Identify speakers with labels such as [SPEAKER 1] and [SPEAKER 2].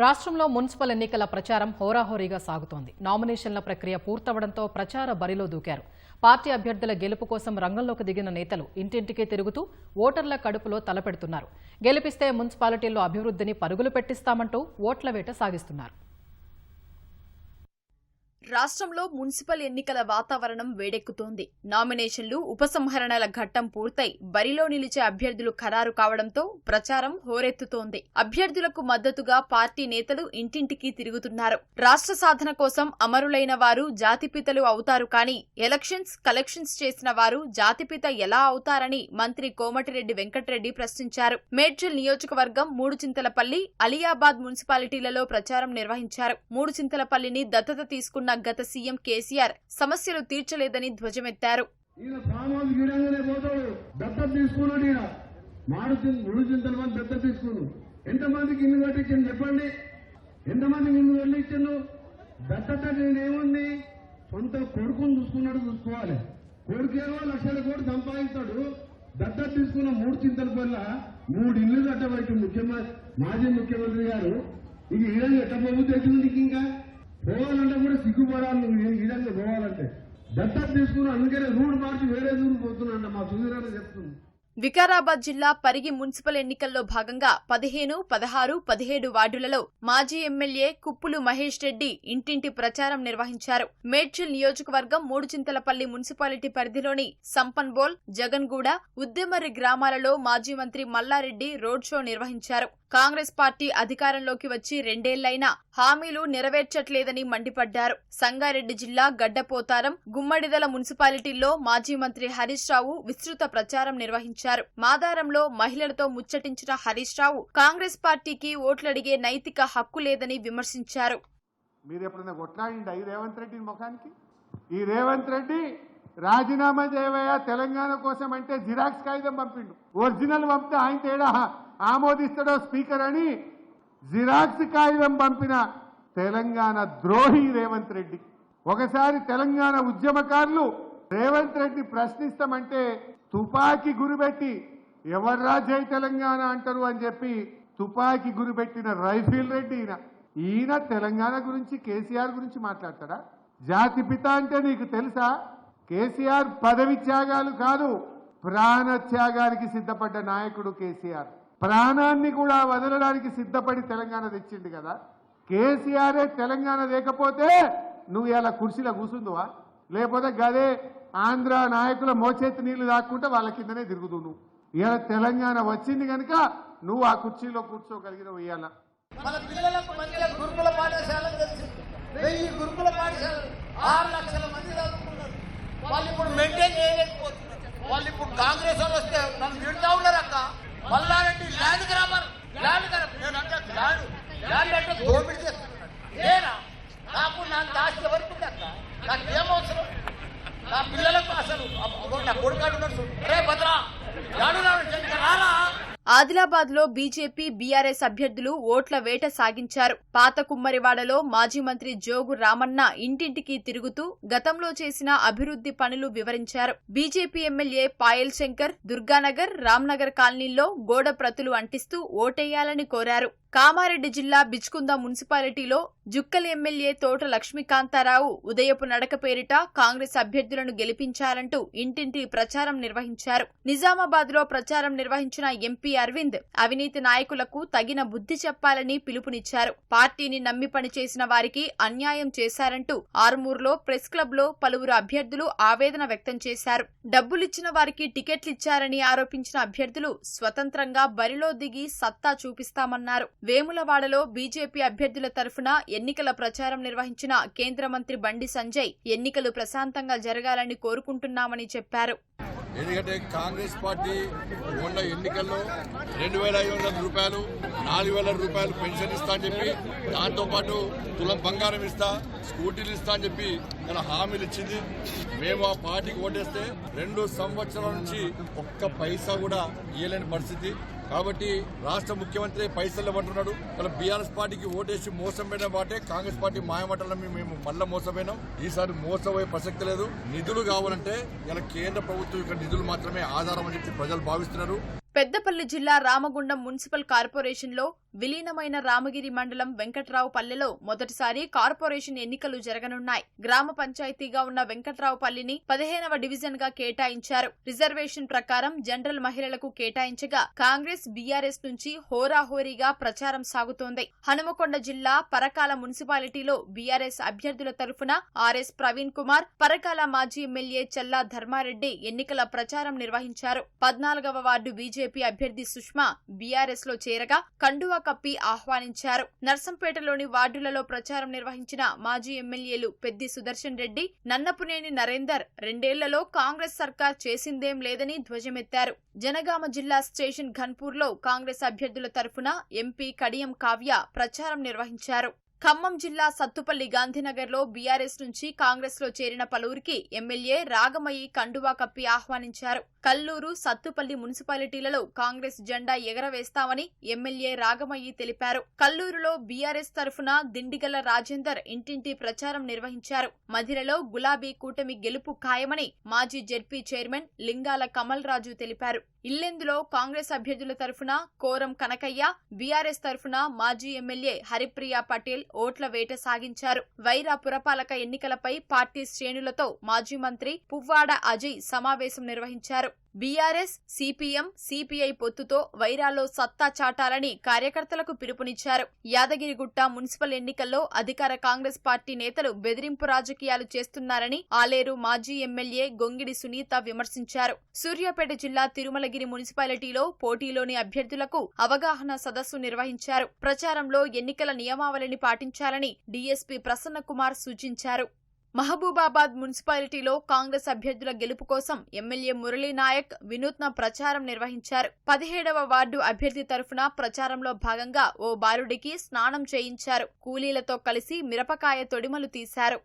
[SPEAKER 1] రాష్ట్రంలో మున్సిపల్ ఎన్నికల ప్రచారం హోరాహోరీగా సాగుతోంది. నామినేషన్ల ప్రక్రియ పూర్తవడంతో ప్రచార బరిలో దూకారు. పార్టీ అభ్యర్థుల గెలుపు కోసం రంగంలోకి దిగిన నేతలు ఇంటింటికే తిరుగుతూ ఓటర్ల కడుపులో తలపెడుతున్నారు. గెలిపిస్తే మున్సిపాలిటీల్లో అభివృద్ధిని పరుగులు పెట్టిస్తామంటూ ఓట్ల వేట సాగిస్తున్నారు.
[SPEAKER 2] రాష్ట్రంలో మున్సిపల్ ఎన్నికల వాతావరణం వేడెక్కుతోంది. నామినేషన్లు ఉపసంహరణల ఘట్టం పూర్తయి బరిలో నిలిచే అభ్యర్థులు ఖరారు కావడంతో ప్రచారం హోరెత్తుతోంది. అభ్యర్థులకు మద్దతుగా పార్టీ నేతలు ఇంటింటికి తిరుగుతున్నారు. రాష్ట్ర సాధన కోసం అమరులైన వారు జాతిపితలు అవుతారు కానీ ఎలక్షన్స్ కలెక్షన్స్ చేసిన వారు జాతిపిత ఎలా అవుతారని మంత్రి కోమటిరెడ్డి వెంకటరెడ్డి ప్రశ్నించారు. మేడ్చల్ నియోజకవర్గం మూడు చింతలపల్లి అలియాబాద్ మున్సిపాలిటీలలో ప్రచారం నిర్వహించారు. మూడు చింతలపల్లిని దత్తత తీసుకున్న గత సీఎం కేసీఆర్ సమస్యలు తీర్చలేదని ధ్వజమెత్తారు.
[SPEAKER 3] ఈయన ఫామ్ గీడంగానే పోతాడు. దత్తత తీసుకున్నాడు ఈయన. మాడు చి- మూడు చింతల మంది దత్తత తీసుకున్నాడు. ఎంతమందికి ఇల్లు కట్టించింది చెప్పండి. ఎంతమందికి ఇల్లు కట్టించిండు దత్తత నేనేముంది సొంత కొడుకుని చూసుకున్నాడు చూసుకోవాలి. కొడుకేమో లక్షల కోటి సంపాదిస్తాడు. దత్తత తీసుకున్న మూడు చింతల వల్ల మూడు ఇల్లు కట్టబట్టి ముఖ్యమంత్రి మాజీ ముఖ్యమంత్రి గారు. ఇది ఈ విధంగా ఎట్ట ప్రభుత్వం ఇంకా? పోవాలంటే కూడా సిగ్గుపడాలి. నువ్వు ఈ విధంగా పోవాలంటే దత్తత తీసుకుని అందుకనే రూట్ మార్చి వేరే దూరం పోతున్నా మా సుధీరాన్ని చెప్తున్నాను.
[SPEAKER 2] వికారాబాద్ జిల్లా పరిగి మున్సిపల్ ఎన్నికల్లో భాగంగా పదిహేను పదహారు పదిహేడు వార్డులలో మాజీ ఎమ్మెల్యే కుప్పులు మహేష్ రెడ్డి ఇంటింటి ప్రచారం నిర్వహించారు. మేడ్చిల్ నియోజకవర్గం మూడు చింతలపల్లి మున్సిపాలిటీ పరిధిలోని సంపన్బోల్ జగన్గూడ ఉద్దెమర్రి గ్రామాలలో మాజీ మంత్రి మల్లారెడ్డి రోడ్ షో నిర్వహించారు. కాంగ్రెస్ పార్టీ అధికారంలోకి వచ్చి రెండేళ్ళైనా హామీలు నెరవేర్చట్లేదని మండిపడ్డారు. సంగారెడ్డి జిల్లా గడ్డపోతారం గుమ్మడిదల మున్సిపాలిటీల్లో మాజీ మంత్రి హరీష్ రావు విస్తృత ప్రచారం నిర్వహించారు. మాదారంలో మహిళలతో ముచ్చటించిన హరీష్ రావు కాంగ్రెస్ పార్టీకి ఓట్లడిగే నైతిక హక్కు లేదని విమర్శించారు.
[SPEAKER 4] మీరు ఎప్పుడైనా కొట్లాడిండా ఈ రేవంత్ రెడ్డి ముఖానికి? ఈ రేవంత్ రెడ్డి రాజీనామా చేయవయ్యా తెలంగాణ కోసం అంటే జిరాక్స్ కాగితం పంపిండు. ఒరిజినల్ పంపితే ఆయన తేడా? ఆమోదిస్తాడో స్పీకర్ అని జిరాక్స్ కాగితం పంపిన తెలంగాణ ద్రోహి రేవంత్ రెడ్డి. ఒకసారి తెలంగాణ ఉద్యమకారులు రేవంత్ రెడ్డి ప్రశ్నిస్తామంటే తుపాకీ గురిపెట్టి ఎవర్రా జై తెలంగాణ అంటారు అని చెప్పి తుపాకీ గురిపెట్టిన రైఫిల్ రెడ్డి ఈయన. ఈయన తెలంగాణ గురించి కేసీఆర్ గురించి మాట్లాడతాడా? జాతి పిత అంటే నీకు తెలుసా? కేసీఆర్ పదవి త్యాగాలు కాదు ప్రాణ త్యాగానికి సిద్ధపడ్డ నాయకుడు కేసీఆర్. ప్రాణాన్ని కూడా వదలడానికి సిద్ధపడి తెలంగాణ తెచ్చిండు కదా. కేసీఆరే తెలంగాణ లేకపోతే నువ్వు ఇలా కుర్చీలో కూర్చుందువా లేకపోతే గదే ఆంధ్ర నాయకుల మోచేతి నీళ్ళు దాక్కుంటే వాళ్ళ కిందనే తిరుగుదు నువ్వు ఇవాళ తెలంగాణ వచ్చింది కనుక నువ్వు ఆ కుర్చీలో కూర్చోగలిగిన ఇవాళ.
[SPEAKER 5] మన పిల్లలకు మంచిగా గురుకుల పాఠశాలలు తెలిసింది వెయ్యి గురుకుల పాఠశాలలు ఆరు లక్షల మంది చదువుకున్నారు. వాళ్ళు ఇప్పుడు మెయింటైన్ చేయలేకపోతున్నారు. వాళ్ళు ఇప్పుడు కాంగ్రెస్ వాళ్ళు వస్తే నన్ను తింటా ఉన్నారక్క మళ్ళా land grabber land grabber land అంటే దోపిడీ చేస్తున్నాడు నేనా? నాకు నా ఆస్తి ఎవరికి నాకు ఏం అవసరం? నా పిల్లలకు అసలు నా కొడుకాడు. రే భద్రా రాడు రాడు రారా?
[SPEAKER 2] ఆదిలాబాద్లో బీజేపీ బీఆర్ఎస్ అభ్యర్థులు ఓట్ల వేట సాగించారు. పాత కుమ్మరివాడలో మాజీ మంత్రి జోగు రామన్న ఇంటింటికి తిరుగుతూ గతంలో చేసిన అభివృద్ధి పనులు వివరించారు. బీజేపీ ఎమ్మెల్యే పాయల్ శంకర్ దుర్గానగర్ రామ్నగర్ కాలనీల్లో గోడ ప్రతులు అంటిస్తూ ఓటేయాలని కోరారు. కామారెడ్డి జిల్లా బిచ్కుంద మున్సిపాలిటీలో జుక్కల్ ఎమ్మెల్యే తోట లక్ష్మీకాంతారావు ఉదయపు నడక పేరిట కాంగ్రెస్ అభ్యర్థులను గెలిపించాలంటూ ఇంటింటి ప్రచారం నిర్వహించారు. నిజామాబాద్లో ప్రచారం నిర్వహించిన ఎంపీ అరవింద్ అవినీతి నాయకులకు తగిన బుద్ధి చెప్పాలని పిలుపునిచ్చారు. పార్టీని నమ్మి పనిచేసిన వారికి అన్యాయం చేశారంటూ ఆర్మూర్లో ప్రెస్ క్లబ్లో పలువురు అభ్యర్థులు ఆవేదన వ్యక్తం చేశారు. డబ్బులిచ్చిన వారికి టికెట్లిచ్చారని ఆరోపించిన అభ్యర్థులు స్వతంత్రంగా బరిలో దిగి సత్తా చూపిస్తామన్నారు. వేములవాడలో బీజేపీ అభ్యర్థుల తరఫున ఎన్నికల ప్రచారం నిర్వహించిన కేంద్ర మంత్రి బండి సంజయ్ ఎన్నికలు ప్రశాంతంగా జరగాలని కోరుకుంటున్నామని చెప్పారు.
[SPEAKER 6] ఎందుకంటే కాంగ్రెస్ పార్టీ మొన్న ఎన్నికల్లో రెండు వేల ఐదు వందల రూపాయలు నాలుగు వేల రూపాయలు పెన్షన్ ఇస్తా అని చెప్పి దాంతో పాటు తులం బంగారం ఇస్తా స్కూటీలు ఇస్తా అని చెప్పి ఇలా హామీలు ఇచ్చింది. మేము ఆ పార్టీకి ఓటేస్తే రెండు సంవత్సరాల నుంచి ఒక్క పైసా కూడా ఇయ్యలేని పరిస్థితి. కాబట్టి రాష్ట్ర ముఖ్యమంత్రి పైసలు ఇవ్వమంటున్నాడు. ఇలా బీఆర్ఎస్ పార్టీకి ఓటేసి మోసం పోయిన వాటే కాంగ్రెస్ పార్టీ మాయమటలని మేము మళ్ళా మోసపోయినాం. ఈసారి మోసపోయే ప్రసక్తి లేదు. నిధులు కావాలంటే ఇలా కేంద్ర ప్రభుత్వం యొక్క నిధులు మాత్రమే ఆధారం అని చెప్పి ప్రజలు భావిస్తున్నారు.
[SPEAKER 2] పెద్దపల్లి జిల్లా రామగుండం మున్సిపల్ కార్పొరేషన్లో విలీనమైన రామగిరి మండలం వెంకట్రావు పల్లెలో మొదటిసారి కార్పొరేషన్ ఎన్నికలు జరగనున్నాయి. గ్రామ పంచాయతీగా ఉన్న వెంకట్రావు పల్లిని పదిహేనవ డివిజన్గా కేటాయించారు. రిజర్వేషన్ ప్రకారం జనరల్ మహిళలకు కేటాయించగా కాంగ్రెస్ బీఆర్ఎస్ నుంచి హోరాహోరీగా ప్రచారం సాగుతోంది. హనుమకొండ జిల్లా పరకాల మున్సిపాలిటీలో బీఆర్ఎస్ అభ్యర్థుల తరఫున ఆర్ఎస్ ప్రవీణ్ కుమార్ పరకాల మాజీ ఎమ్మెల్యే చల్లా ధర్మారెడ్డి ఎన్నికల ప్రచారం నిర్వహించారు. పద్నాలుగవ వార్డు బీజేపీ అభ్యర్థి సుష్మా బీఆర్ఎస్లో చేరగా కండువా కప్పి ఆహ్వానించారు. నర్సంపేటలోని వార్డులలో ప్రచారం నిర్వహించిన మాజీ ఎమ్మెల్యేలు పెద్ది సుదర్శన్ రెడ్డి నన్నపునేని నరేందర్ రెండేళ్ళలో కాంగ్రెస్ సర్కార్ చేసిందేం లేదని ధ్వజమెత్తారు. జనగామ జిల్లా స్టేషన్ ఘన్పూర్లో కాంగ్రెస్ అభ్యర్థుల తరఫున ఎంపీ కడియం కావ్య ప్రచారం నిర్వహించారు. ఖమ్మం జిల్లా సత్తుపల్లి గాంధీనగర్లో బీఆర్ఎస్ నుంచి కాంగ్రెస్లో చేరిన పలువురికి ఎమ్మెల్యే రాగమయ్యి కండువా కప్పి ఆహ్వానించారు. కల్లూరు సత్తుపల్లి మున్సిపాలిటీలలో కాంగ్రెస్ జెండా ఎగరవేస్తామని ఎమ్మెల్యే రాగమయ్యి తెలిపారు. కల్లూరులో బీఆర్ఎస్ తరఫున దిండిగల రాజేందర్ ఇంటింటి ప్రచారం నిర్వహించారు. మధిరలో గులాబీ కూటమి గెలుపు ఖాయమని మాజీ జెడ్పీ చైర్మన్ లింగాల కమల్ రాజు తెలిపారు. ఇల్లెందులో కాంగ్రెస్ అభ్యర్థుల తరఫున కోరం కనకయ్య బీఆర్ఎస్ తరఫున మాజీ ఎమ్మెల్యే హరిప్రియ పటేల్ ఓట్ల వేట సాగించారు. వైరా పురపాలక ఎన్నికలపై పార్టీ శ్రేణులతో మాజీ మంత్రి పువ్వాడ అజయ్ సమావేశం నిర్వహించారు. బీఆర్ఎస్ సిపిఎం సిపిఐ పొత్తుతో వైరాలో సత్తా చాటాలని కార్యకర్తలకు పిలుపునిచ్చారు. యాదగిరిగుట్ట మున్సిపల్ ఎన్నికల్లో అధికార కాంగ్రెస్ పార్టీ నేతలు బెదిరింపు రాజకీయాలు చేస్తున్నారని ఆలేరు మాజీ ఎమ్మెల్యే గొంగిడి సునీత విమర్శించారు. సూర్యాపేట జిల్లా తిరుమలగిరి మున్సిపాలిటీలో పోటీలోని అభ్యర్థులకు అవగాహన సదస్సు నిర్వహించారు. ప్రచారంలో ఎన్నికల నియమావళిని పాటించాలని డీఎస్పీ ప్రసన్న కుమార్ సూచించారు. మహబూబాబాద్ మున్సిపాలిటీలో కాంగ్రెస్ అభ్యర్థుల గెలుపు కోసం ఎమ్మెల్యే మురళీ నాయక్ వినూత్న ప్రచారం నిర్వహించారు. పదిహేడవ వార్డు అభ్యర్థి తరఫున ప్రచారంలో భాగంగా ఓ బాలుడికి స్నానం చేయించారు. కూలీలతో కలిసి మిరపకాయ తొడిమలు తీశారు.